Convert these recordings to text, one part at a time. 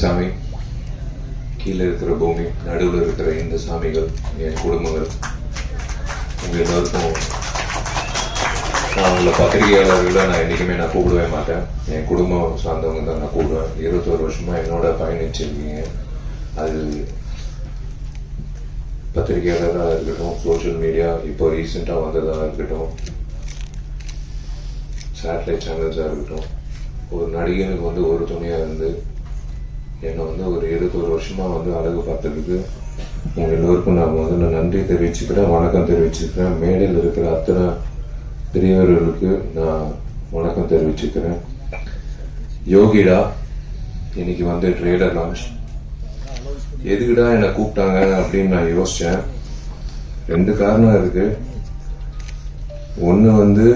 சாமி. கீழே இருக்கிற பூமி நடுவில் இருக்கிற இந்த சாமிகள் என் குடும்பங்கள். உங்க எல்லாருக்கும் நான் உங்களை பத்திரிகையாளர்களை நான் என்றைக்குமே நான் கூப்பிடவே மாட்டேன். என் குடும்பம் சார்ந்தவங்க தான் நான் கூப்பிடுவேன். இருபத்தோரு வருஷமா என்னோட பயணிச்சிருக்கீங்க அது பத்திரிகையாளராக இருக்கட்டும் சோஷியல் மீடியா இப்போ ரீசெண்டாக வந்ததாக இருக்கட்டும் சேட்டலைட் சேனல்ஸாக இருக்கட்டும் ஒரு நடிகனுக்கு வந்து ஒரு துணையாக இருந்து என்னை வந்து ஒரு இருபத்தொரு வருஷமா வந்து அழகு பார்த்ததுக்கு உங்க எல்லோருக்கும் நான் முதல்ல நன்றி தெரிவிச்சுக்கிறேன் வணக்கம் தெரிவிச்சுக்கிறேன். மேடையில் இருக்கிற அத்தனை பெரியவர்களுக்கு நான் வணக்கம் தெரிவிச்சுக்கிறேன். யோகிடா இன்னைக்கு வந்து ட்ரேடர் லான்ச் எதுக்குடா என்னை கூப்பிட்டாங்க அப்படின்னு நான் யோசித்தேன் ரெண்டு காரணம் இருக்கு. ஒன்று வந்து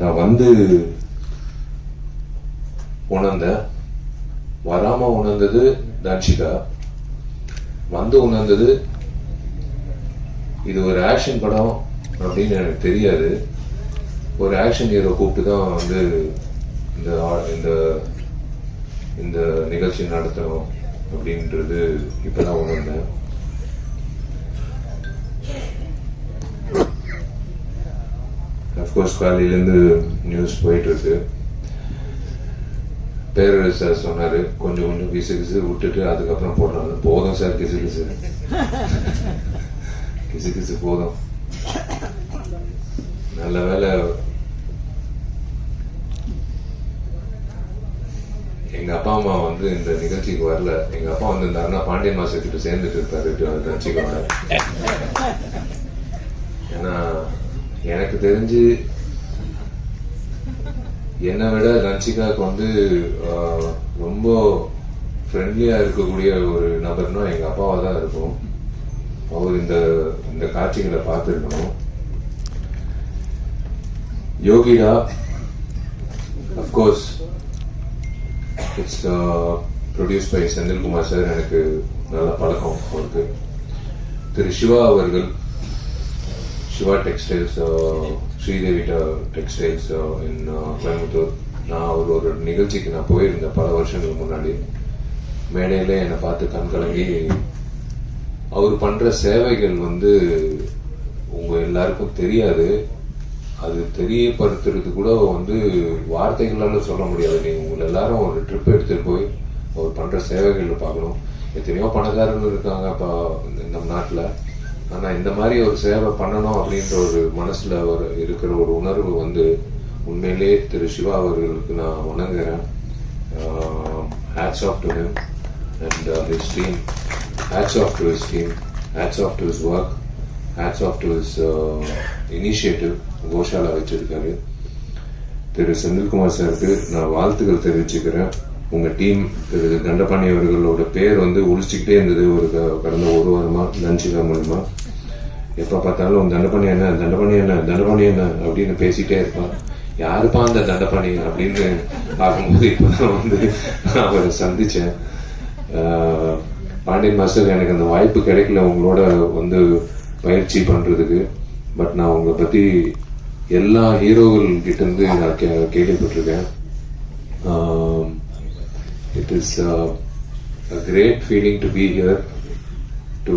நான் வந்து உணர்ந்தேன். வராம உணர்ந்தது தர்ஷிகா. வந்து உணர்ந்தது இது ஒரு ஆக்ஷன் படம் அப்படின்னு எனக்கு தெரியாது. ஒரு ஆக்ஷன் ஹீரோ கூப்பிட்டு தான் வந்து இந்த ஆ- இந்த இந்த நிகழ்ச்சி நடத்தணும் அப்படின்றது இப்பதான் உணர்ந்தேன். அஃப்கோர்ஸ் காலையிலேருந்து நியூஸ் போயிட்டு இருக்கு. பேரரசு சார் சொன்னாரு. கொஞ்சம் கொஞ்சம் கிசு கிசு விட்டுட்டு அதுக்கப்புறம் போடுறாங்க போதும் சார் கிசு கிசு. கிசு கிசு போதும். நல்ல வேலை. எங்க அப்பா அம்மா வந்து இந்த நிகழ்ச்சிக்கு வரல. எங்க அப்பா வந்து இருந்தாருன்னா பாண்டியன் மாஸ்டர் கிட்ட சேர்ந்துட்டு இருப்பாரு. நினைச்சுக்கோங்க ஏன்னா எனக்கு தெரிஞ்சு என்னை விட ரன்சிகாவுக்கு வந்து ரொம்ப ஃப்ரெண்ட்லியாக இருக்கக்கூடிய ஒரு நபர்னா எங்கள் அப்பாவாக தான் இருக்கும். அவர் இந்த இந்த காட்சிகளை பார்த்துருக்கணும். Yogida of course it's produce by Senthilkumar sir. எனக்கு நல்ல பழக்கம் அவருக்கு. திரு சிவா அவர்கள் Siva textiles Sridevi textiles in Coimbatore நான் அவர் ஒரு நிகழ்ச்சிக்கு நான் போயிருந்தேன் பல வருஷங்களுக்கு முன்னாடி. மேடையில என்னை பார்த்து கண் கலங்கி அவர் பண்ற சேவைகள் வந்து உங்க எல்லாருக்கும் தெரியாது. அது தெரியப்படுத்துறது கூட வந்து வார்த்தைகளால சொல்ல முடியாது. நீங்க உங்களை எல்லாரும் ஒரு ட்ரிப் எடுத்துட்டு போய் அவர் பண்ற சேவைகள் பார்க்கணும். எத்தனையோ பணக்காரங்க இருக்காங்க இப்போ நம்ம நாட்டில். ஆனால் இந்த மாதிரி ஒரு சேவை பண்ணணும் அப்படின்ற ஒரு மனசில் ஒரு இருக்கிற ஒரு உணர்வு வந்து உண்மையிலே திரு சிவா அவர்களுக்கு நான் வணங்குறேன் hats off to him and his team hats off to his team hats off to his work hats off to his initiative goshala வச்சிருக்காரு. திரு செந்தில்குமார் சாருக்கு நான் வாழ்த்துக்கள் தெரிவிச்சுக்கிறேன். உங்க டீம் திரு தண்டபாணி அவர்களோட பேர் வந்து ஒழிச்சுக்கிட்டே இருந்தது. ஒரு க- கடந்த ஒரு வாரமா லஞ்சிகா மூலமா. எப்ப பார்த்தாலும் தண்டபாணி என்ன தண்டபாணி என்ன தண்டபாணி என்ன அப்படின்னு பேசிட்டே இருப்பான். யாருப்பா அந்த தண்டபாணி அப்படின்னு பார்க்கும்போது இப்பதான் வந்து அவரை சந்திச்சேன். பாண்டியன் மாஸ்டர் எனக்கு அந்த வாய்ப்பு கிடைக்கல. உங்களோட வந்து பயிற்சி பண்றதுக்கு. பட் நான் உங்களை பத்தி எல்லா ஹீரோகள் கிட்ட இருந்து நான் கே- கேள்விப்பட்டிருக்கேன். It is uh, a great feeling to be here to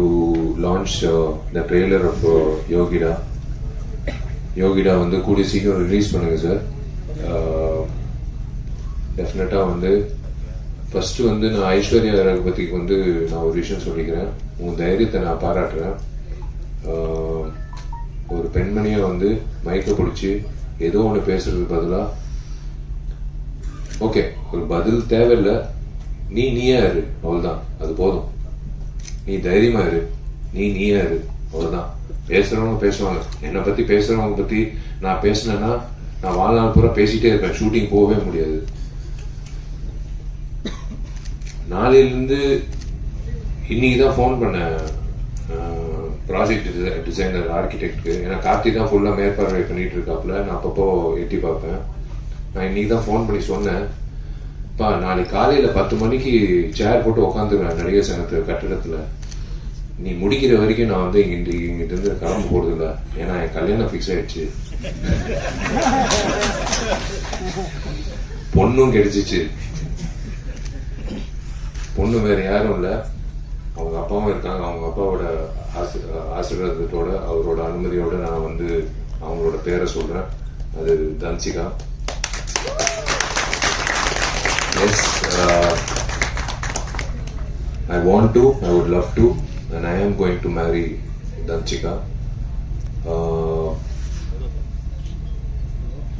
launch uh, the trailer of uh, Yogida Yogida வந்து கூடிய சீக்கிரம் ரிலீஸ் பண்ணுங்க சார் டெஃபினட்டாக uh, வந்து ஃபஸ்ட்டு வந்து நான் ஐஸ்வர்யா ரகுபதிக்கு வந்து நான் ஒரு விஷயம் சொல்லிக்கிறேன். உன் தைரியத்தை நான் பாராட்டுறேன். Uh, ஒரு பெண்மணியை வந்து மயக்க பிடிச்சி ஏதோ ஒன்று பேசுறதுக்கு பதிலாக ஓகே ஒரு பதில் தேவையில்லை. நீ நீயா இரு அவ்வளவுதான். அது போதும். நீ தைரியமா இரு. நீ நீயா இரு அவ்வளவுதான். பேசுறவங்க பேசுவாங்க. என்னை பத்தி பேசுறவங்க பத்தி நான் பேசினேன்னா நான் வாழ்நாள் பூரா பேசிட்டே இருப்பேன். ஷூட்டிங் போகவே முடியாது. நாளையிலிருந்து இன்னைக்கு தான் ஃபோன் பண்ணேன். ப்ராஜெக்ட் டிசைனர் ஆர்கிடெக்ட்க்கு ஏன்னா கார்த்தி தான் ஃபுல்லாக மேற்பார்வை பண்ணிட்டு இருக்காப்புல. நான் அப்பப்போ எட்டி பார்ப்பேன். நான் இன்னைக்கு தான் ஃபோன் பண்ணி சொன்னேன். பா நாளைக்கு காலையில் பத்து மணிக்கு சேர் போட்டு உட்காந்துருவேன் நடிகர் சங்கத்து கட்டிடத்தில். நீ முடிக்கிற வரைக்கும் நான் வந்து இங்க இங்கிட்ட இருந்து கிளம்ப போறது ஏன்னா என் கல்யாணம் ஃபிக்ஸ் ஆயிடுச்சு. பொண்ணும் கிடைச்சிச்சு பொண்ணு வேற யாரும் இல்லை. அவங்க அப்பாவும் இருக்காங்க. அவங்க அப்பாவோட ஆசி ஆசீர்வாதத்தோட அவரோட அனுமதியோட நான் வந்து அவங்களோட பேரை சொல்றேன். அது Dhansika. Yes I want to I would love to and I am going to marry Dhansika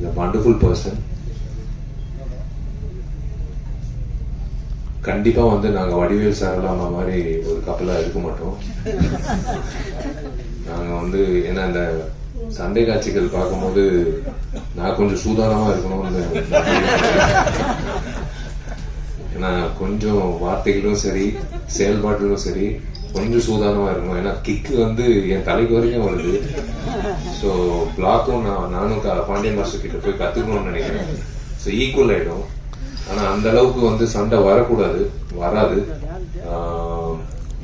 a wonderful person. கண்டிப்பா வந்து நாங்க வடிவேல் சரளாமா மாதிரி ஒரு கப்பலா இருக்க மாட்டோம். நாங்க வந்து ஏன்னா இந்த சண்டை காட்சிகள் பார்க்கும்போது நான் கொஞ்சம் சூதானமா இருக்கணும்னு ஏன்னா கொஞ்சம் வார்த்தைகளும் சரி செயல்பாட்டிலும் சரி கொஞ்சம் சூதானமா இருக்கும் ஏன்னா கிக்கு வந்து என் தலைக்கு வரைக்கும் வருது. ஸோ பிளாக்கும் நான் நானும் க- பாண்டியன் மாஸ்டர் கிட்ட போய் கத்துக்கணும்னு நினைக்கிறேன். ஸோ ஈக்குவல் ஆயிடும். ஆனா அந்த அளவுக்கு வந்து சண்டை வரக்கூடாது. வராது.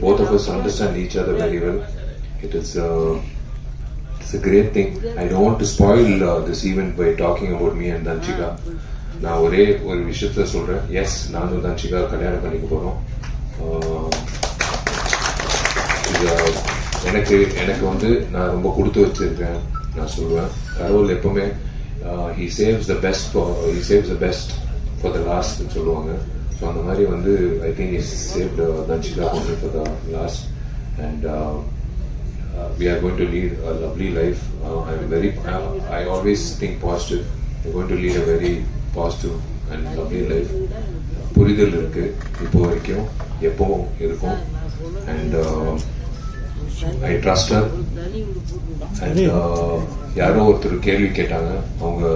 Both of us understand each other very well it is it's a great thing. I don't want to spoil uh, this event by talking about Dhanshika நான் ஒரே ஒரு விஷயத்த சொல்றேன். எஸ் நானும் தன்ஷிகா கல்யாணம் பண்ணிக்க போறோம். இது எனக்கு எனக்கு வந்து நான் ரொம்ப கொடுத்து வச்சிருக்கேன். நான் சொல்லுவேன். கடவுள் எப்பவுமே he saves the best he saves the best for the last சொல்லுவாங்க. ஸோ அந்த மாதிரி வந்து I think is saved Dhanshika only for the last and we are going to lead a lovely life I very I always think positive I going to lead a very positive and lovely life புரிதல் இருக்கு இப்போ வரைக்கும் எப்போவும் இருக்கும். And I trust and யாரோ ஒருத்தர் கேள்வி கேட்டாங்க. அவங்க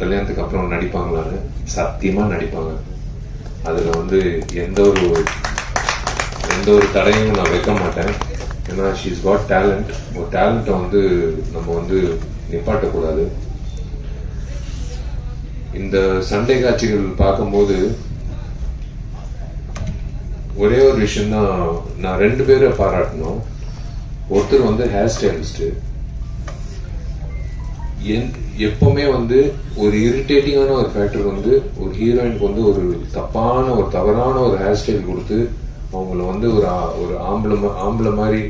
கல்யாணத்துக்கு அப்புறம் நடிப்பாங்களான்னு சத்தியமா நடிப்பாங்க. அதுல வந்து எந்த ஒரு எந்த ஒரு தடையும் நான் வைக்க மாட்டேன். ஏன்னா ஷீஸ் காட் டேலண்ட் ஒரு டேலண்ட்டை வந்து நம்ம வந்து நிப்பாட்டக்கூடாது. இந்த சண்டை காட்சிகள் பார்க்கும்போது ஒரே ஒரு விஷயம் தான் நான் ரெண்டு பேரை பாராட்டணும். ஒருத்தர் வந்து ஹேர் ஸ்டைலிஸ்ட் எப்பவுமே வந்து ஒரு இரிட்டேட்டிங்கான ஒரு ஃபேக்டர் வந்து ஒரு ஹீரோயினுக்கு வந்து ஒரு தப்பான ஒரு தவறான ஒரு ஹேர் ஸ்டைல் கொடுத்து அவங்கள வந்து ஒரு ஆ- ஒரு ஆம்பளை ஆம்பளை மாதிரி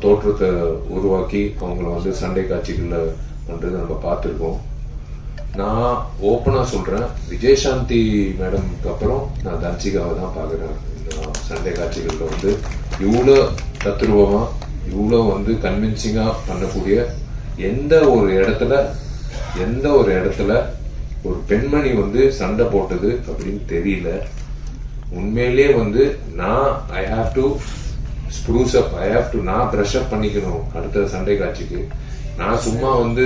தோற்றத்தை உருவாக்கி அவங்கள வந்து சண்டை காட்சிகளில் பண்ணுறது நம்ம பார்த்துருக்கோம். நான் ஓப்பனா சொல்றேன். விஜயசாந்தி மேடம்க்கு அப்புறம் நான் தன்சிகாவை தான் பாக்குறேன் இந்த சண்டை காட்சிகள்ல வந்து இவ்வளோ தத்ரூபமா இவ்வளோ வந்து கன்வின்சிங்கா பண்ணக்கூடிய எந்த ஒரு இடத்துல எந்த ஒரு இடத்துல ஒரு பெண்மணி வந்து சண்டை போட்டது அப்படின்னு தெரியல. உண்மையிலேயே வந்து நான் I have to spruce up I have to நான் ப்ரெஷ் அப் பண்ணிக்கணும் அடுத்த சண்டை காட்சிக்கு. நான் சும்மா வந்து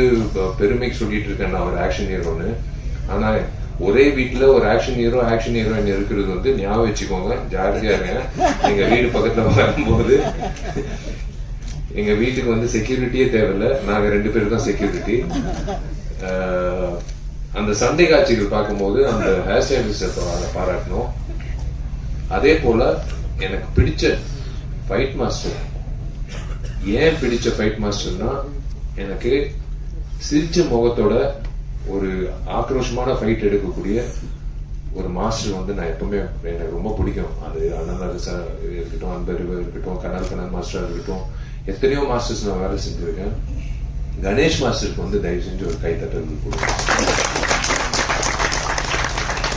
பெருமைக்கு சொல்லிட்டு இருக்கேன் நான் ஒரு ஆக்ஷன் ஹீரோன்னு ஆனா ஒரே வீட்டுல ஒரு ஆக்ஷன் ஹீரோ ஆக்ஷன் ஹீரோயின் இருக்கிறது வந்து ஞாபகம் வச்சுக்கோங்க. ஜாகிரதையா இருங்க. எங்க வீடு பக்கத்துல வரும்போது எங்க வீட்டுக்கு வந்து செக்யூரிட்டியே தேவையில்லை. நாங்க ரெண்டு பேரும் தான் செக்யூரிட்டி அந்த சண்டை காட்சிகள் பார்க்கும்போது அந்த ஹேர் ஸ்டைலிஸ்ட பாராட்டணும். அதே போல எனக்கு பிடிச்ச ஃபைட் மாஸ்டர் ஏன் பிடிச்ச ஃபைட் மாஸ்டர்னா எனக்கு சிரிச்ச முகத்தோட ஒரு ஆக்ரோஷமான ஃபைட் எடுக்கக்கூடிய ஒரு மாஸ்டர் வந்து நான் எப்பவுமே எனக்கு ரொம்ப பிடிக்கும். அது அண்ணன் சார் இருக்கட்டும் அன்பர் இருக்கட்டும் கனல் கனல் மாஸ்டராக இருக்கட்டும் எத்தனையோ மாஸ்டர்ஸ் நான் வேலை செஞ்சிருக்கேன். கணேஷ் மாஸ்டருக்கு வந்து தயவு செஞ்சு ஒரு கைத்தட்டல் கொடுங்க.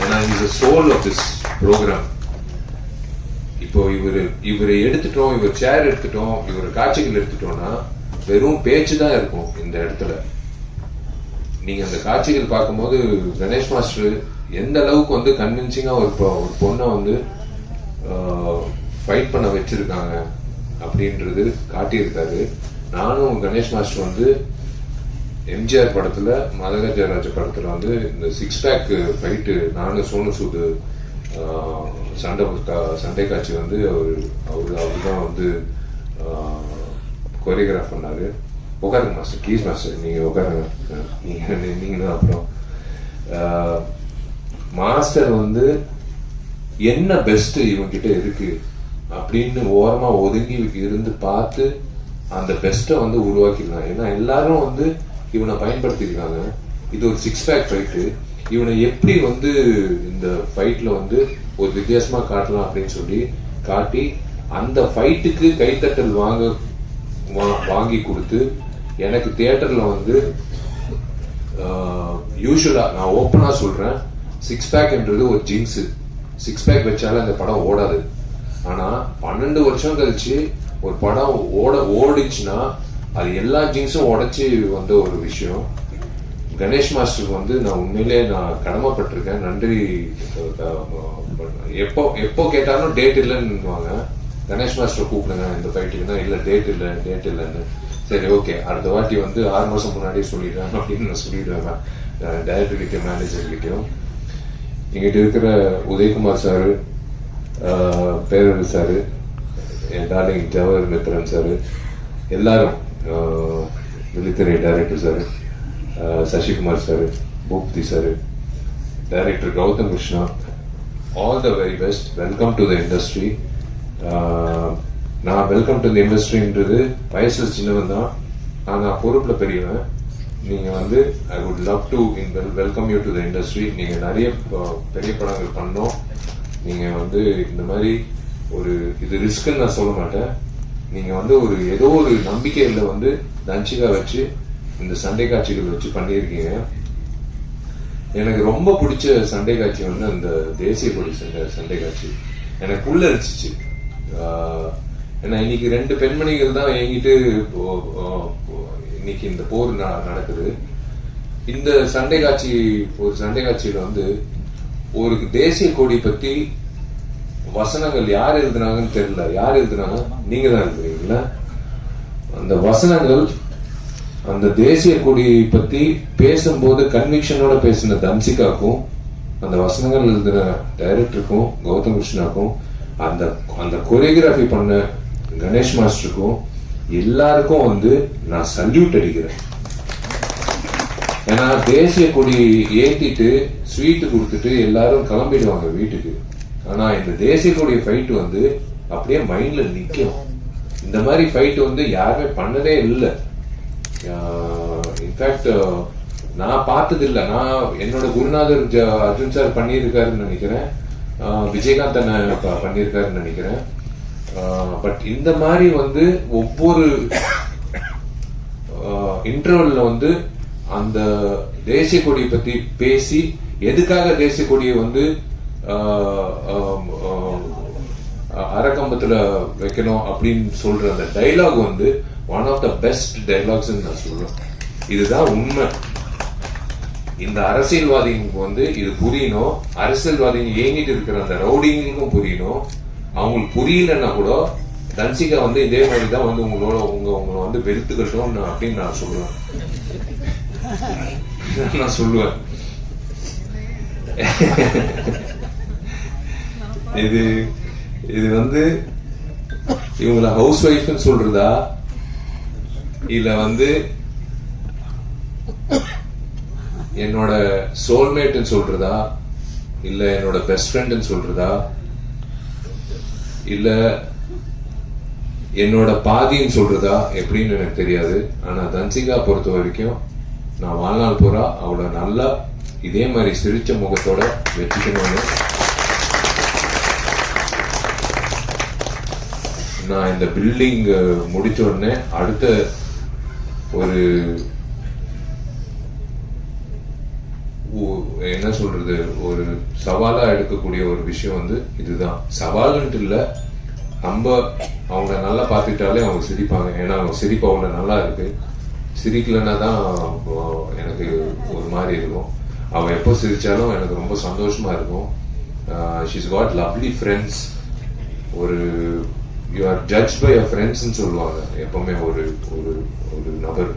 ஏன்னா is soul of this programme இப்போ இவர் இவரை எடுத்துட்டோம் இவர் சேர் எடுத்துட்டோம் இவர் காட்சிகள் எடுத்துட்டோம்னா வெறும் பேச்சு தான் இருக்கும் இந்த இடத்துல. நீங்க அந்த காட்சிகள் பார்க்கும்போது கணேஷ் மாஸ்டர் எந்த அளவுக்கு வந்து கன்வின்சிங்கா ஒரு ஒரு பொண்ணை வந்து ஃபைட் பண்ண வச்சிருக்காங்க அப்படின்றது காட்டியிருக்காரு. நானும் கணேஷ் மாஸ்டர் வந்து எம்ஜிஆர் படத்துல மதக ஜெயராஜ படத்துல வந்து இந்த சிக்ஸ் பேக் ஃபைட்டு நானும் சோனு சூது சண்டை சண்டை காட்சி வந்து அவர் அவர் அவர் தான் வந்து கொரியோகிராஃப் பண்ணார் உட்காருங்க மாஸ்டர் ப்ளீஸ் மாஸ்டர் நீங்கள் உட்காருங்க நீங்கள் நின்னீங்கன்னா அப்புறம் மாஸ்டர் வந்து என்ன பெஸ்ட் இவங்கிட்ட இருக்கு அப்படின்னு ஓரமா ஒதுங்கி இருந்து பார்த்து அந்த பெஸ்ட்டை வந்து உருவாக்கிடலாம் ஏன்னா எல்லாரும் வந்து இவனை பயன்படுத்திக்கிறாங்க இது ஒரு சிக்ஸ் பேக் ஃபைட்டு இவனை எப்படி வந்து இந்த ஃபைட்ல வந்து ஒரு வித்தியாசமா காட்டலாம் அப்படின்னு சொல்லி காட்டி அந்த ஃபைட்டுக்கு கைத்தட்டல் வாங்க வாங்கி கொடுத்து எனக்கு தியேட்டரில் வந்து யூஸ்வலாக நான் ஓப்பனாக சொல்கிறேன் சிக்ஸ் பேக்ன்றது ஒரு ஜிங்ஸு சிக்ஸ் பேக் வச்சாலும் அந்த படம் ஓடாது. ஆனால் பன்னெண்டு வருஷம் கழிச்சு ஒரு படம் ஓட ஓடிச்சுன்னா அது எல்லா ஜிங்ஸும் உடச்சி வந்த ஒரு விஷயம். கணேஷ் மாஸ்டருக்கு வந்து நான் உண்மையிலே நான் கடமைப்பட்டிருக்கேன். நன்றி எப்போ எப்போ கேட்டாலும் டேட் இல்லைன்னுவாங்க. கணேஷ் மாஸ்டர் கூப்பிடுங்க இந்த ஃபைட்டுக்கு தான் இல்லை டேட் இல்லை டேட் இல்லைன்னு. சரி ஓகே அடுத்த வாட்டி வந்து ஆறு மாதம் முன்னாடியே சொல்லிடுறேன் அப்படின்னு நான் சொல்லிடுவேன் டைரக்டர்கிட்டையும் மேனேஜர்கிட்டையும் மேனேஜர் எங்கிட்ட இருக்கிற உதயகுமார் சாரு பேரர் சார் என் டார்லிங் ஜவஹர் மித்ரன் சார் எல்லாரும் ஆஹ், விழித்திரை director sir Sasikumar sir Boopathy sir director Gautham Krishna all the very best welcome to the industry நான் வெல்கம் டு த இண்டஸ்ட்ரின்றது வயசுல சின்னவன் தான். நாங்கள் பொறுப்பில் பெரியவன். நீங்க வந்து I would love to in welcome you to the industry நீங்க நிறைய பெரிய படங்கள் பண்ணோம். நீங்க வந்து இந்த மாதிரி ஒரு இது ரிஸ்க்னு நான் சொல்ல மாட்டேன். நீங்க வந்து ஒரு ஏதோ ஒரு நம்பிக்கையில் வந்து தஞ்சிகா வச்சு இந்த சண்டை காட்சிகள் வச்சு பண்ணியிருக்கீங்க. எனக்கு ரொம்ப பிடிச்ச சண்டை காட்சி வந்து அந்த தேசிய கொடி சண்டை சண்டை காட்சி. எனக்கு உள்ள ஏன்னா இன்னைக்கு ரெண்டு பெண்மணிகள் தான் எங்கிட்டு இன்னைக்கு இந்த போர் ந- நடக்குது. இந்த சண்டை காட்சி ஒரு சண்டை காட்சியில வந்து ஒரு தேசிய கொடி பத்தி வசனங்கள் யார் எழுதுனாங்கன்னு தெரியல. யார் எழுதுனாங்க? நீங்க தான் எழுதுறீங்களா? அந்த வசனங்கள் அந்த தேசிய கொடியை பத்தி பேசும்போது கன்விக்ஷனோட பேசின தம்சிகாக்கும் அந்த வசனங்கள் எழுதின டைரக்டருக்கும் கௌதம் கிருஷ்ணாக்கும் அந்த அந்த கொரியோகிராஃபி பண்ண கணேஷ் மாஸ்டருக்கும் எல்லாருக்கும் வந்து நான் சல்யூட் அடிக்கிறேன். ஏன்னா தேசிய கொடி ஏற்றிட்டு ஸ்வீட்டு கொடுத்துட்டு எல்லாரும் கிளம்பிடுவாங்க வீட்டுக்கு. ஆனா இந்த தேசிய கொடி ஃபைட் வந்து அப்படியே மைண்ட்ல நிற்கும் இந்த மாதிரி ஃபைட் வந்து யாருமே பண்ணதே இல்லை. இன்ஃபேக்ட் நான் பார்த்தது இல்லை நான் என்னோட குருநாதர் ஜ- அர்ஜுன் சார் பண்ணியிருக்காருன்னு நினைக்கிறேன். விஜயகாந்த் அண்ணன் பண்ணியிருக்காருன்னு நினைக்கிறேன். பட் இந்த மாதிரி வந்து ஒவ்வொரு இன்டர்வல்ல வந்து அந்த தேசிய கொடியை பத்தி பேசி எதுக்காக தேசிய கொடியை வந்து ஆஹ், அரக்கம்பத்துல வைக்கணும் அப்படின்னு சொல்ற அந்த டைலாக் வந்து one of the best dialogues நான் சொல்றேன். இதுதான் உண்மை. இந்த அரசியல்வாதிகளுக்கு வந்து இது புரியணும். அரசியல்வாதிகள் இயங்கிட்டு இருக்கிற அந்த ரவுடிங்களுக்கும் புரியணும். அவங்களுக்கு புரியலன்னா கூட தன்சிகா வந்து இதே மாதிரி தான் வந்து உங்களோட உங்க உங்களை வந்து வெறுத்துக்கட்டும் அப்படின்னு நான் சொல்லுவேன். நான் சொல்லுவேன். இது இது வந்து இவங்கள ஹவுஸ் ஒய்ஃப்னு சொல்றதா? இல்ல வந்து என்னோட சோல்மேட்னு சொல்றதா? இல்ல என்னோட பெஸ்ட் ஃப்ரெண்ட்னு சொல்றதா? இல்ல என்னோட பாதின்னு சொல்றதா? எப்படின்னு எனக்கு தெரியாது. ஆனா தன்சிகா பொறுத்த வரைக்கும் நான் வாழ்நாள் பூரா அவளை நல்லா இதே மாதிரி சிரிச்ச முகத்தோட வச்சுக்கணும்னு நான் இந்த பில்டிங் முடிச்ச உடனே அடுத்த ஒரு என்ன சொல்றது? ஒரு சவாலா எடுக்கக்கூடிய ஒரு விஷயம் வந்து இதுதான். சவால்ன்ட்டு இல்லை. நம்ம அவங்கள நல்லா பார்த்துக்கிட்டாலே அவங்க சிரிப்பாங்க. ஏன்னா அவங்க சிரிப்பு அவ்வளோ நல்லா இருக்கு. சிரிக்கலைன்னா தான் எனக்கு ஒரு மாதிரி இருக்கும். அவ எப்போ சிரிச்சாலும் எனக்கு ரொம்ப சந்தோஷமா இருக்கும். ஷீஸ் காட் லவ்லி ஃப்ரெண்ட்ஸ் ஒரு you are judge by a ஃப்ரெண்ட்ஸ்ன்னு சொல்லுவாங்க. எப்பவுமே ஒரு ஒரு ஒரு நபர்.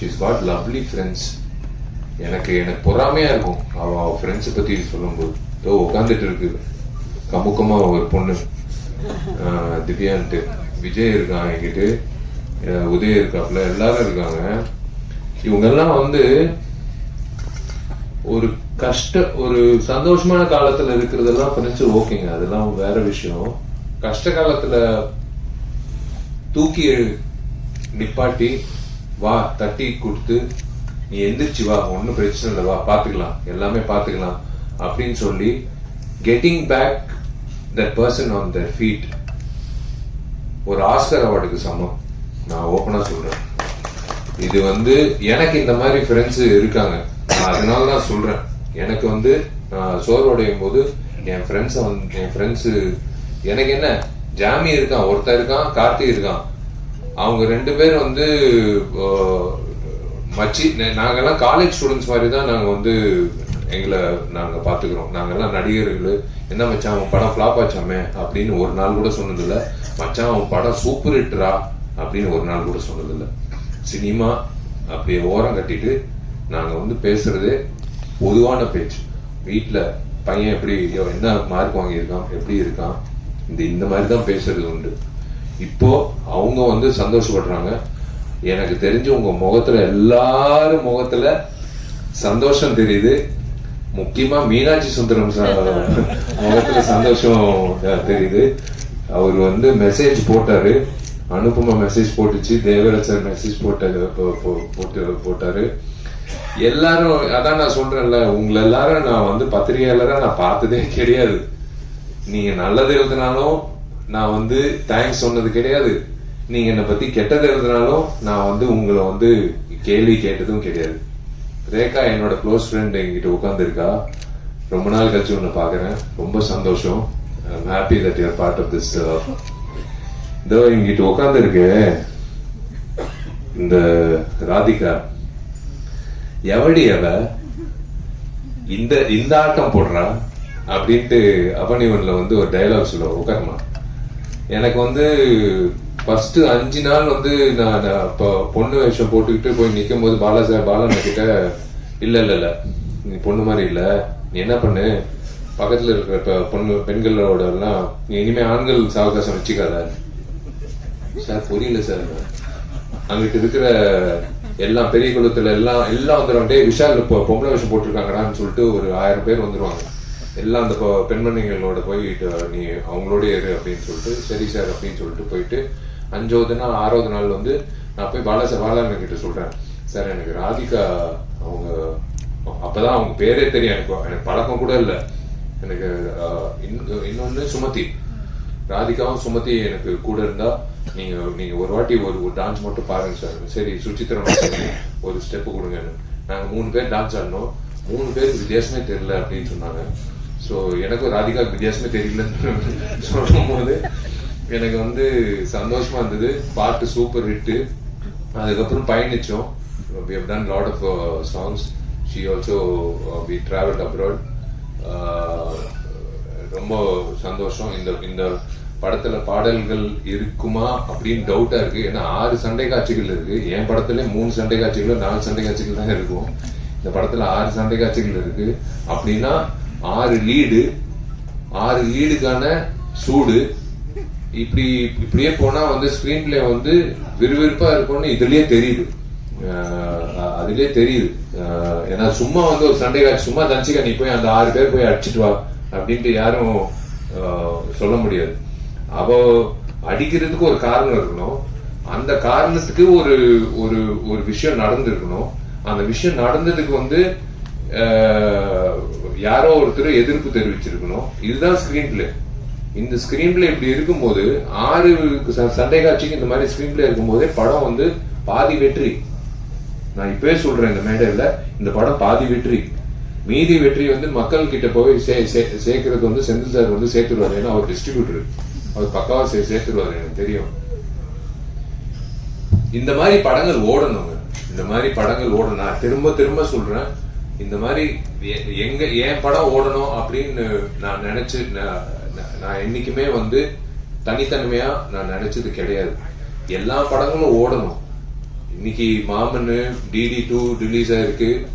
ஷீஸ் காட் லவ்லி ஃப்ரெண்ட்ஸ் எனக்கு எனக்கு பொறாமையா இருக்கும். அவ அவ ஃப்ரெண்ட்ஸை பத்தி சொல்லும்போது உட்காந்துட்டு இருக்கு. கமுக்கமா ஒரு பொண்ணு. திவ்யான்ட்டு. விஜய் இருக்கான் என்கிட்ட. உதய இருக்காப்புல எல்லாரும் இருக்காங்க. இவங்க எல்லாம் வந்து ஒரு கஷ்ட ஒரு சந்தோஷமான காலத்துல இருக்கிறதெல்லாம் ஃப்ரெண்ட்ஸ் ஓகேங்க அதெல்லாம் வேற விஷயம். கஷ்ட காலத்துல தூக்கி நிப்பாட்டி வா தட்டி கொடுத்து நீ எந்திரிச்சு வா ஒன்றும் பிரச்சனை இல்லை வா பார்த்துக்கலாம் எல்லாமே பார்த்துக்கலாம் அப்படின்னு சொல்லி getting back that person on the feet ஒரு ஆஸ்கர் அவார்டுக்கு சமம். நான் ஓப்பனாக சொல்கிறேன் இது வந்து எனக்கு இந்த மாதிரி ஃப்ரெண்ட்ஸு இருக்காங்க. நான் அதனால தான் சொல்கிறேன் எனக்கு வந்து நான் சோர்வடையும் போது என் ஃப்ரெண்ட்ஸை வந்து என் ஃப்ரெண்ட்ஸு எனக்கு என்ன? ஜாமி இருக்கான் ஒருத்தர் இருக்கான் கார்த்தி இருக்கான். அவங்க ரெண்டு பேரும் வந்து மச்சி நாங்கள்லாம் நாங்கெல்லாம் காலேஜ் ஸ்டூடெண்ட்ஸ் மாதிரி தான் நாங்கள் வந்து எங்களை நாங்கள் பார்த்துக்கிறோம். நாங்கள்லாம் நடிகர்கள் என்ன மச்சான் அவன் படம் ஃப்ளாப் ஆச்சாமே அப்படின்னு ஒரு நாள் கூட சொன்னதில்லை. மச்சான் அவன் படம் சூப்பர் ஹிட்ரா அப்படின்னு ஒரு நாள் கூட சொன்னதில்லை. சினிமா அப்படியே ஓரம் கட்டிட்டு நாங்கள் வந்து பேசுறதே பொதுவான பேச்சு. வீட்டில் பையன் எப்படி என்ன மார்க் வாங்கியிருக்கான் எப்படி இருக்கான்? இந்த இந்த மாதிரி தான் பேசுறது உண்டு. இப்போ அவங்க வந்து சந்தோஷப்படுறாங்க. எனக்கு தெரிஞ்சு உங்க முகத்துல எல்லாரும் முகத்துல சந்தோஷம் தெரியுது. முக்கியமா மீனாட்சி சுந்தரம் சார் முகத்துல சந்தோஷம் தெரியுது. அவர் வந்து மெசேஜ் போட்டாரு. அனுபமா மெசேஜ் போட்டுச்சு. தேவராஜ் சார் மெசேஜ் போட்டாரு போ- போ- போட்டு போட்டாரு. எல்லாரும் அதான் நான் சொல்றேன்ல உங்களை எல்லாரும் நான் வந்து பத்திரிகையாளரா நான் பார்த்ததே கிடையாது. நீங்க நல்லது எழுதினாலும் நான் வந்து தேங்க்ஸ் சொன்னது கிடையாது. நீங்க என்னை பத்தி கெட்டது எழுதினாலும் நான் வந்து உங்களை வந்து கேள்வி கேட்டதும் கிடையாது. ரேகா என்னோட க்ளோஸ் ஃப்ரெண்ட் என்கிட்ட உட்காந்துருக்கா ரொம்ப நாள் கழிச்சு உன்னை பாக்குறேன் ரொம்ப சந்தோஷம். Happy that your part of this இதோ என்கிட்ட உட்காந்துருக்கு இந்த ராதிகா. எவடி அவ? இந்த இந்த ஆட்டம் போடுறா? அப்படின்ட்டு அவனிவன்ல வந்து ஒரு டைலாக் சொல்லுவோம் உட்காரமா எனக்கு வந்து ஃபர்ஸ்ட் அஞ்சு நாள் வந்து நான் இப்போ பொண்ணு வேஷம் போட்டுக்கிட்டு போய் நிற்கும் போது பாலா சார் பாலா கிட்ட இல்லை இல்லை இல்லை. நீ பொண்ணு மாதிரி இல்லை. நீ என்ன பண்ணு? பக்கத்துல இருக்கிற இப்போ பொண்ணு பெண்களோட எல்லாம் நீ இனிமேல் ஆண்கள் சாவகாசம் வச்சுக்காத. சார் புரியல சார். அங்கிட்டு இருக்கிற எல்லாம் பெரிய குளத்துல எல்லாம் எல்லாம் வந்துடும் டே விஷால் இப்போ பொம்பளை வேஷம் போட்டிருக்காங்கடான்னு சொல்லிட்டு ஒரு ஆயிரம் பேர் வந்துருவாங்க. எல்லாம் அந்த பெண்மணிகளோட போயிட்டு நீ அவங்களோடய இரு அப்படின்னு சொல்லிட்டு சரி சார் அப்படின்னு சொல்லிட்டு போயிட்டு அஞ்சாவது நாள் ஆறாவது நாள் வந்து நான் போய் பாலா சார் பாலாண்ணன் கிட்ட சொல்றேன். சார் எனக்கு ராதிகா அவங்க அப்பதான் அவங்க பேரே தெரியும். எனக்கு எனக்கு பழக்கம் கூட இல்லை. எனக்கு ஆஹ், இன்னொன்னு சுமதி. ராதிகாவும் சுமதி எனக்கு கூட இருந்தா நீங்க நீங்க ஒரு வாட்டி ஒரு ஒரு டான்ஸ் மட்டும் பாருங்க சார். சரி சுச்சித்திரம் ஒரு ஸ்டெப் கொடுங்கன்னு நாங்க மூணு பேர் டான்ஸ் ஆடினோம். மூணு பேருக்கு வித்தியாசமே தெரியல அப்படின்னு சொன்னாங்க. ஸோ எனக்கும் ராதிகா வித்தியாசமே தெரியலன்னு சொல்லும் போது எனக்கு வந்து சந்தோஷமா இருந்தது. பாட்டு சூப்பர் ஹிட்டு அதுக்கப்புறம் பயணிச்சோம். We have done lot of songs she also we uh, abroad uh, uh, ரொம்ப சந்தோஷம். இந்த இந்த படத்துல பாடல்கள் இருக்குமா அப்படின்னு டவுட்டா இருக்கு. ஏன்னா ஆறு சண்டை காட்சிகள் இருக்கு. என் படத்துல மூணு சண்டை காட்சிகள் நாலு சண்டை காட்சிகள் தான் இருக்கும். இந்த படத்துல ஆறு சண்டை காட்சிகள் இருக்கு. அப்படின்னா ஆறு லீடு ஆறு லீடுக்கான சூடு. இப்படி இப்படியே போனா வந்து ஸ்கிரீன் பிளே வந்து விறுவிறுப்பா இருக்கும்னு இதுலயே தெரியுது. அதுலயே தெரியுது. ஏன்னா சும்மா வந்து ஒரு சண்டை காட்சி சும்மா தனிச்சுக்க நீ போய் அந்த ஆறு பேர் போய் அடிச்சிட்டு வா அப்படின்ட்டு யாரும் சொல்ல முடியாது. அவ அடிக்கிறதுக்கு ஒரு காரணம் இருக்கணும். அந்த காரணத்துக்கு ஒரு ஒரு ஒரு விஷயம் நடந்திருக்கணும். அந்த விஷயம் நடந்ததுக்கு வந்து யாரோ ஒருத்தர் எதிர்ப்பு தெரிவிச்சிருக்கணும். இதுதான் ஸ்கிரீன் பிளே இந்த ஸ்கிரீன் பிளே இப்படி இருக்கும்போது ஆறு சண்டை காட்சிக்கு இந்த மாதிரி ஸ்கிரீன் பிளே இருக்கும்போதே படம் வந்து பாதி வெற்றி. நான் இப்பவே சொல்றேன் இந்த மேடையில் இந்த படம் பாதி வெற்றி. மீதி வெற்றி வந்து மக்கள் கிட்ட போய் சே- சே- சேர்க்கறது வந்து செந்தில் சார் வந்து சேர்த்துருவாரு. ஏன்னா அவர் டிஸ்ட்ரிபியூட்டர் அவர் பக்காவா சே சேர்த்துருவாரு எனக்கு தெரியும். இந்த மாதிரி படங்கள் ஓடணுங்க. இந்த மாதிரி படங்கள் ஓடணும். நான் திரும்ப திரும்ப சொல்றேன். இந்த மாதிரி எ- எங்க என் படம் ஓடணும் அப்படின்னு நான் நினைச்சு நான் நான்- என்னைக்குமே வந்து தனித்தன்மையா நான் நினைச்சது கிடையாது. எல்லா படங்களும் ஓடணும். இன்னைக்கு மாமன் டிடி டூ ரிலீஸ் ஆயிருக்கு.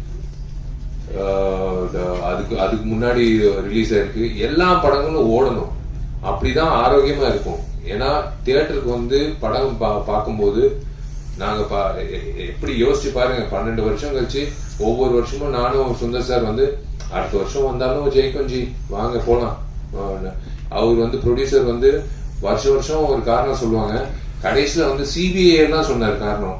அதுக்கு அதுக்கு முன்னாடி ரிலீஸ் ஆயிருக்கு. எல்லா படங்களும் ஓடணும். அப்படிதான் ஆரோக்கியமா இருக்கும். ஏன்னா தியேட்டருக்கு வந்து படம் பா- பார்க்கும்போது நாங்கள் பா- எப்படி யோசிச்சு பாருங்க பன்னெண்டு வருஷம் கழிச்சு ஒவ்வொரு வருஷமும் நானும் சுந்தர் சார் வந்து அடுத்த வருஷம் வந்தாலும் ஜெய்கொஞ்சி வாங்க போகலாம் அவர் வந்து ப்ரொடியூசர் வந்து வருஷ வருஷம் ஒரு காரணம் சொல்லுவாங்க. கடைசியில் வந்து சிபிஐ எல்லாம் சொன்னார் காரணம்.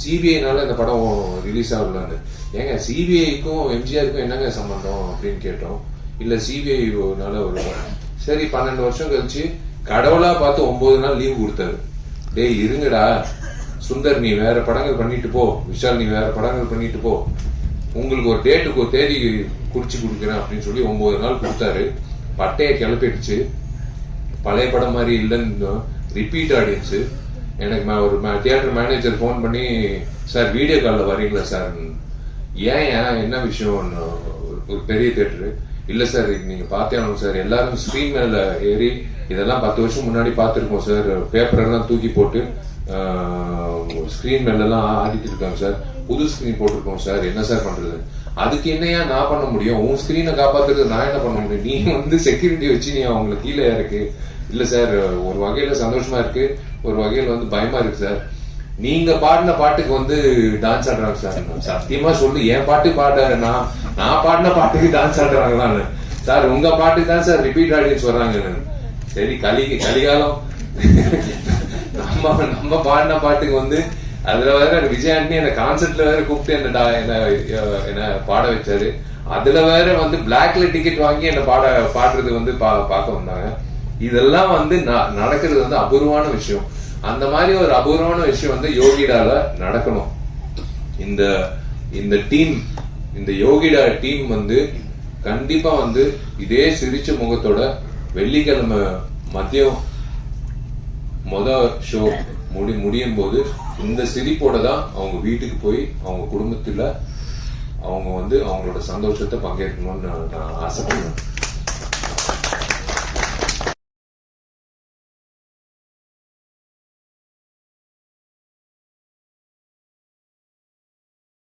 சிபிஐனால இந்த படம் ரிலீஸ் ஆகலான்னு. ஏங்க சிபிஐக்கும் எம்ஜிஆருக்கும் என்னங்க சம்பந்தம் அப்படின்னு கேட்டோம். இல்லை சிபிஐனால ஒரு சரி பன்னெண்டு வருஷம் கழிச்சு கடவுளா பார்த்து ஒன்பது நாள் லீவ் கொடுத்தாரு. டேய் இருங்கடா. சுந்தர் நீ வேற படங்கள் பண்ணிட்டு போ. விஷால் நீ வேற படங்கள் பண்ணிட்டு போ. உங்களுக்கு ஒரு டேட்டுக்கு ஒரு தேதி குறிச்சு கொடுக்குறேன் அப்படின்னு சொல்லி ஒன்பது நாள் கொடுத்தாரு. பட்டையை கிளப்பிடுச்சு. பழைய படம் மாதிரி இல்லைன்னு ரிப்பீட் ஆடிடுச்சு எனக்கு ஒரு தியேட்டர் மேனேஜர் ஃபோன் பண்ணி சார் வீடியோ காலில் வரீங்களா சார்? ஏன் ஏன்? என்ன விஷயம் ஒரு பெரிய தேட்டரு இல்லை சார் நீங்கள் பார்த்தே ஆகணும் சார். எல்லாரும் ஸ்க்ரீன் மேலே ஏறி இதெல்லாம் பத்து வருஷம் முன்னாடி பார்த்துருக்கோம் சார். பேப்பர் எல்லாம் தூக்கி போட்டு ஸ்க்ரீன் மேல ஆடிட்டு இருக்காங்க சார். புது ஸ்க்ரீன் போட்டிருக்கோம் சார். என்ன சார் பண்ணுறது அதுக்கு என்னையா நான் பண்ண முடியும்? உன் ஸ்க்ரீனை காப்பாத்துறது நான் என்ன பண்ண முடியும்? நீ வந்து செக்யூரிட்டி வச்சு நீ அவங்களை கீழே இருக்கு இல்ல சார் ஒரு வகையில சந்தோஷமா இருக்கு. ஒரு வகையில வந்து பயமா இருக்கு சார் நீங்க பாடின பாட்டுக்கு வந்து டான்ஸ் ஆடுறாங்க சார் சத்தியமா சொல்லு என் பாட்டு பாட நான் நான் பாடின பாட்டுக்கு டான்ஸ் ஆடுறாங்களான்னு சார் உங்க பாட்டுக்கு தான் சார் ரிப்பீட் ஆடியன்ஸ் வர்றாங்க. சரி கலி கலிகாலம். நம்ம நம்ம பாடின பாட்டுக்கு வந்து அதுல வேற அந்த விஜய் ஆண்டி என்ன கான்சர்ட்ல வேற கூப்பிட்டு என்ன என்ன என்ன பாட வச்சாரு. அதுல வேற வந்து பிளாக்ல டிக்கெட் வாங்கி என்ன பாட பாடுறது வந்து பா- பார்க்க வந்தாங்க. இதெல்லாம் வந்து ந- நடக்கிறது வந்து அபூர்வமான விஷயம். அந்த மாதிரி ஒரு அபூர்வமான விஷயம் வந்து யோகிடால நடக்கணும். இந்த இந்த டீம் இந்த யோகிடா டீம் வந்து கண்டிப்பா வந்து இதே சிரிச்ச முகத்தோட வெள்ளிக்கிழமை மதியம் மொத ஷோ முடி முடியும் போது இந்த சிரிப்போட தான் அவங்க வீட்டுக்கு போய் அவங்க குடும்பத்துல அவங்க வந்து அவங்களோட சந்தோஷத்தை பங்கேற்கணும்னு நான் நான் ஆசைப்படுறேன்.